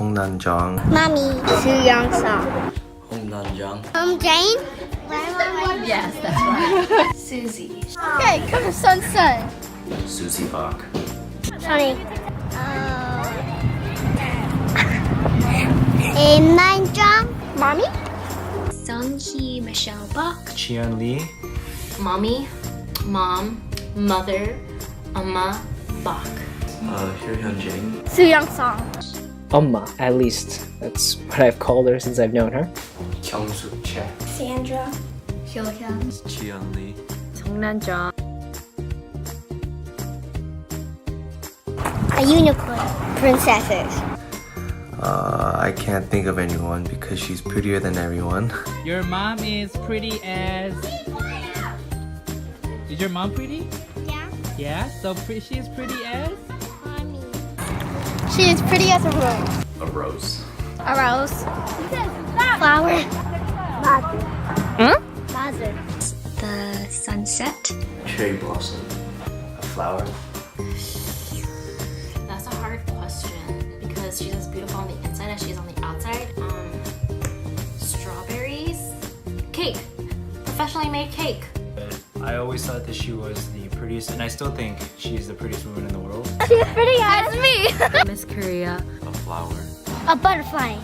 Songnanjang. Mommy, Soo Young Song. Hong Nanjang. Um, Jane? Yes, that's right. Susie. Okay, come to Sun Sun. Susie Bach. Sorry. Uh, Im Nanjang. Mommy? Sunghi Michelle Bach. Chian Lee. mommy, mom, mother, amma, Bach. Uh, Hyun Jang. Soo Young Song. Amma, at least. That's what I've called her since I've known her. Kyungsuk Che. Sandra. Chian Lee. 정난정. A unicorn. Princesses. Uh, I can't think of anyone because she's prettier than everyone. Your mom is pretty as. Is your mom pretty? Yeah. Yeah. So pre- she is pretty as. Mommy. She is pretty as a rose. A rose. A rose. Flower. Mother. Huh? Mother. The sunset. Cherry Blossom. A flower. That's a hard question because she's as beautiful on the inside as she is on the outside. Um, strawberries, cake, professionally made cake. I always thought that she was the prettiest, and I still think she's the prettiest woman in the world. She's pretty as me. Miss Korea. A flower. A butterfly.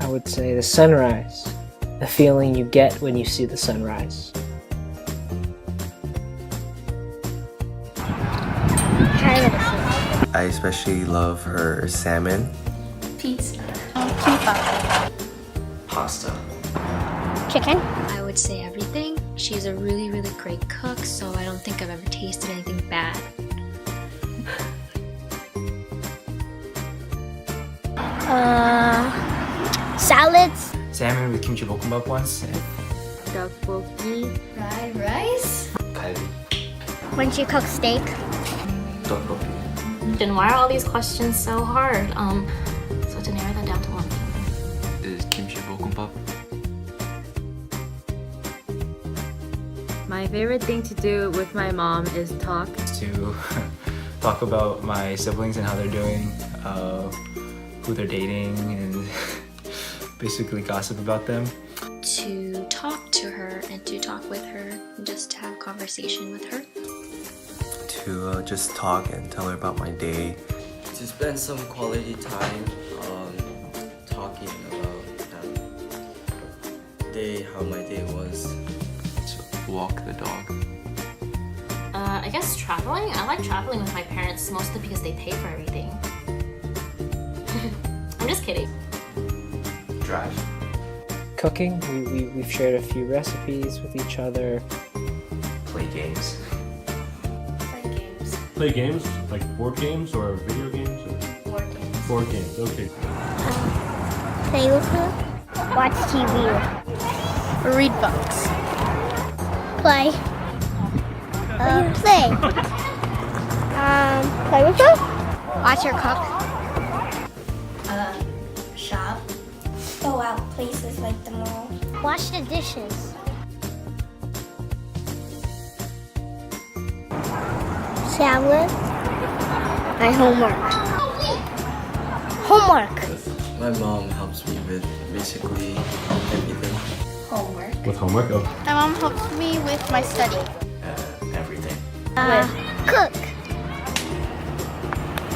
I would say the sunrise. The feeling you get when you see the sunrise. I especially love her salmon. Pizza. Oh, Pasta. Chicken. I would say everything. She's a really, really great cook, so I don't think I've ever tasted anything bad. uh, salads. Salmon with kimchi bokkeumbap once. And... Tteokbokki. Fried rice. Kalbi. When she cooks steak. Tteokbokki. Then why are all these questions so hard? Um, so to narrow them down to one thing. Is kimchi bokkeumbap My favorite thing to do with my mom is talk. To talk about my siblings and how they're doing, uh, who they're dating, and basically gossip about them. To talk to her and to talk with her, and just to have conversation with her. To uh, just talk and tell her about my day. To spend some quality time um, talking about how day, how my day was. To walk the dog. Uh, I guess traveling. I like traveling with my parents mostly because they pay for everything. I'm just kidding. Drive. Cooking, we, we, we've shared a few recipes with each other. Play games. Play games. Play games like board games or video games or Board games. board games. Okay. Play with her. Watch TV. Read books. Play. Uh, play. Um, play with her. Watch her cook. Shop. Go out places like the mall. Wash the dishes. Shower. My homework. Homework. My mom helps me with basically everything. Homework. With homework. Oh. My mom helps me with my study. Uh, everything. Uh, cook.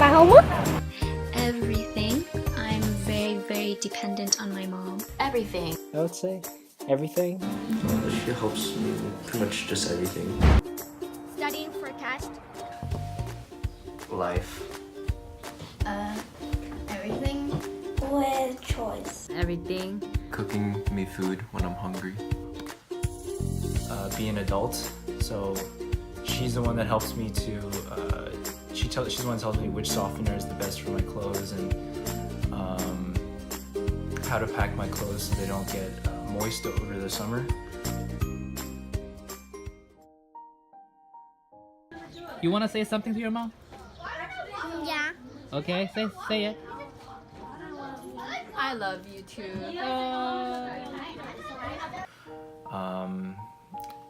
My homework. Everything. I'm very, very dependent on my mom. Everything. I would say everything. Uh, she helps me with pretty much just everything. Studying for a test. Life. Choice. Everything. Cooking me food when I'm hungry. uh, be an adult. So she's the one that helps me to. Uh, she tell, she's the one that tells me which softener is the best for my clothes and um, how to pack my clothes so they don't get uh, moist over the summer. You want to say something to your mom? Yeah. Okay, say say it. I love you too. Um,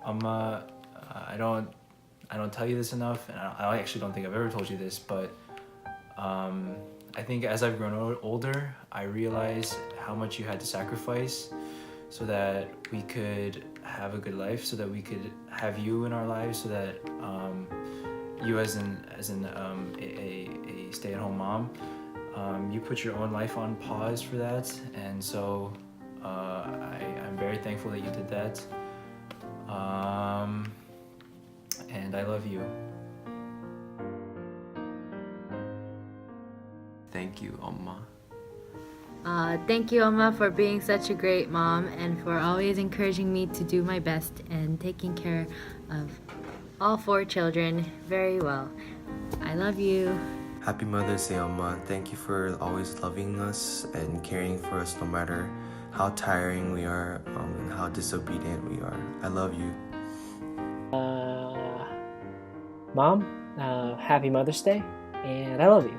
Amma, uh, I don't, I don't tell you this enough, and I, I actually don't think I've ever told you this, but um, I think as I've grown o- older, I realized how much you had to sacrifice so that we could have a good life, so that we could have you in our lives, so that um, you as an as an um, a, a, a stay-at-home mom, um, you put your own life on pause for that, and so uh, I, I'm very thankful that you did that. Um, and I love you. Thank you, 엄마. Uh, thank you, Oma, for being such a great mom and for always encouraging me to do my best and taking care of all four children very well. I love you. Happy Mother's Day, Oma. Thank you for always loving us and caring for us no matter how tiring we are um, and how disobedient we are. I love you. Uh, Mom, uh, happy Mother's Day, and I love you.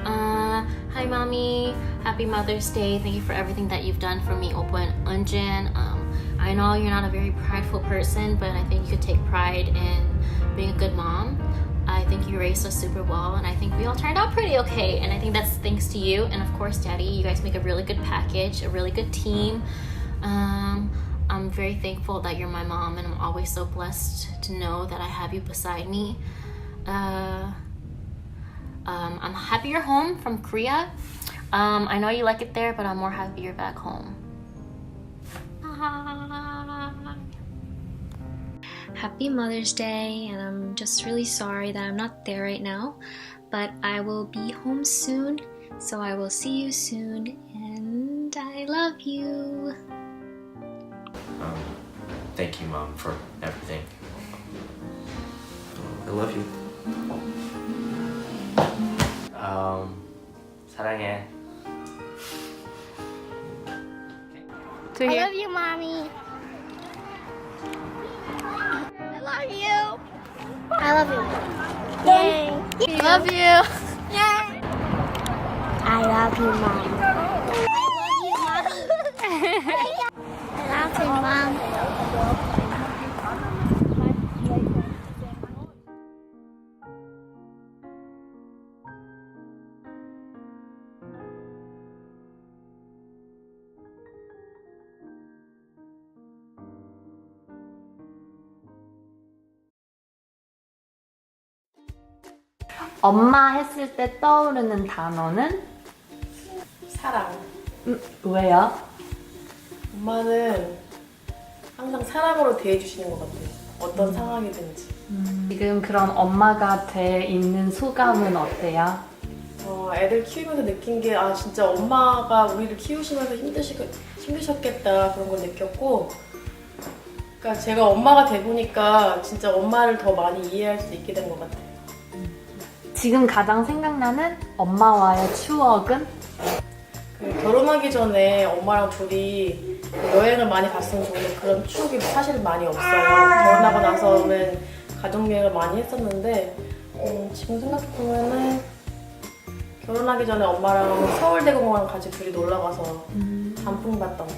Uh, hi, mommy. Happy Mother's Day. Thank you for everything that you've done for me, Oppo and Unjin. Um, I know you're not a very prideful person, but I think you could take pride in being a good mom. I think you raised us super well, and I think we all turned out pretty okay. And I think that's thanks to you, and of course, Daddy. You guys make a really good package, a really good team. Um, I'm very thankful that you're my mom, and I'm always so blessed to know that I have you beside me. Uh, um, I'm happy you're home from Korea. Um, I know you like it there, but I'm more happy you're back home. Happy Mother's Day, and I'm just really sorry that I'm not there right now, but I will be home soon, so I will see you soon, and I love you. Um, thank you, Mom, for everything. I love you. Um, 사랑해. I love you, mommy. Love you. I love you. Yay. I love you. Yay. I love you, mom. I love you, mommy. I love you, mom. 엄마 했을 때 떠오르는 단어는? 사랑. 음, 왜요? 엄마는 항상 사랑으로 대해주시는 것 같아요. 어떤 상황이든지. 지금 그런 엄마가 돼 있는 소감은 어때요? 어, 애들 키우면서 느낀 게, 아, 진짜 엄마가 우리를 키우시면서 힘드시, 힘드셨겠다. 그런 걸 느꼈고. 그러니까 제가 엄마가 돼 보니까 진짜 엄마를 더 많이 이해할 수 있게 된 것 같아요. 지금 가장 생각나는 엄마와의 추억은? 그 결혼하기 전에 엄마랑 둘이 여행을 많이 갔으면 좋은데 그런 추억이 사실 많이 없어요. 결혼하고 나서는 가족 여행을 많이 했었는데 음, 지금 생각해 보면은 결혼하기 전에 엄마랑 서울대공원 같이 둘이 놀러 가서 단풍 봤던 거.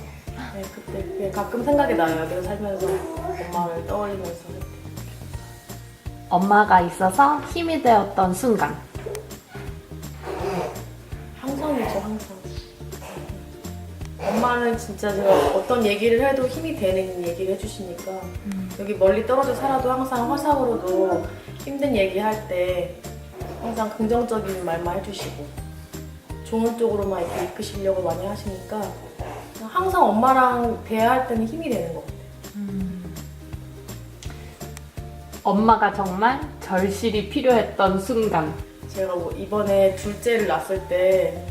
네, 그때 가끔 생각이 나요. 여기서 살면서 엄마를 떠올리면서. 엄마가 있어서 힘이 되었던 순간. 항상이죠, 항상. 엄마는 진짜 제가 어떤 얘기를 해도 힘이 되는 얘기를 해주시니까 여기 멀리 떨어져 살아도 항상 화상으로도 힘든 얘기 할 때 항상 긍정적인 말만 해주시고 좋은 쪽으로만 이렇게 이끄시려고 많이 하시니까 항상 엄마랑 대화할 때는 힘이 되는 것 같아요. 엄마가 정말 절실히 필요했던 순간. 제가 뭐 이번에 둘째를 낳았을 때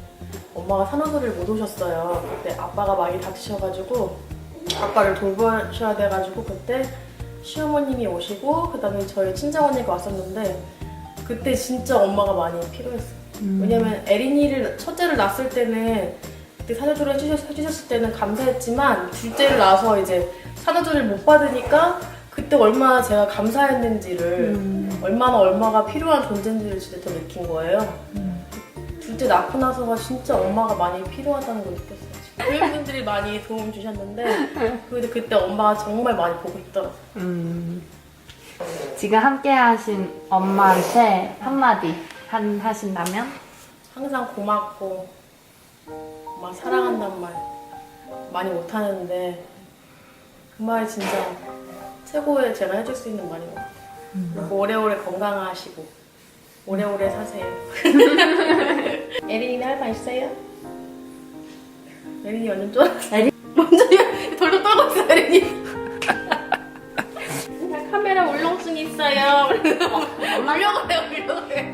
엄마가 산후조리를 못 오셨어요. 그때 아빠가 많이 다치셔가지고 아빠를 돌보셔야 돼가지고 그때 시어머님이 오시고 그다음에 저희 친정 언니가 왔었는데 그때 진짜 엄마가 많이 필요했어요. 왜냐면 에린이를 첫째를 낳았을 때는 그때 산후조리 해주셨, 해주셨 을 때는 감사했지만 둘째를 낳아서 이제 산후조리를 못 받으니까 그때 얼마나 제가 감사했는지를 얼마나 얼마가 필요한 존재인지를 진짜 더 느낀 거예요. 둘째 낳고 나서가 진짜 엄마가 많이 필요하다는 걸 느꼈어요. 교육분들이 많이 도움 주셨는데 그래도 그때 엄마가 정말 많이 보고 있더라고요. 음, 지금 함께 하신 엄마한테 한마디 한 하신다면? 항상 고맙고 엄마 사랑한단 말 많이 못하는데 그 말이 진짜 최고의 제가 해줄 수 있는 말인 것 같아요. 그리고 오래오래 건강하시고 오래오래 사세요. 에린이는 할 말 있어요? 에린이 완전 쫄았어. 에린 먼저 돌돌 떨고 있어 에린이. 나 카메라 울렁증 있어요. 울려고 해요 울려고.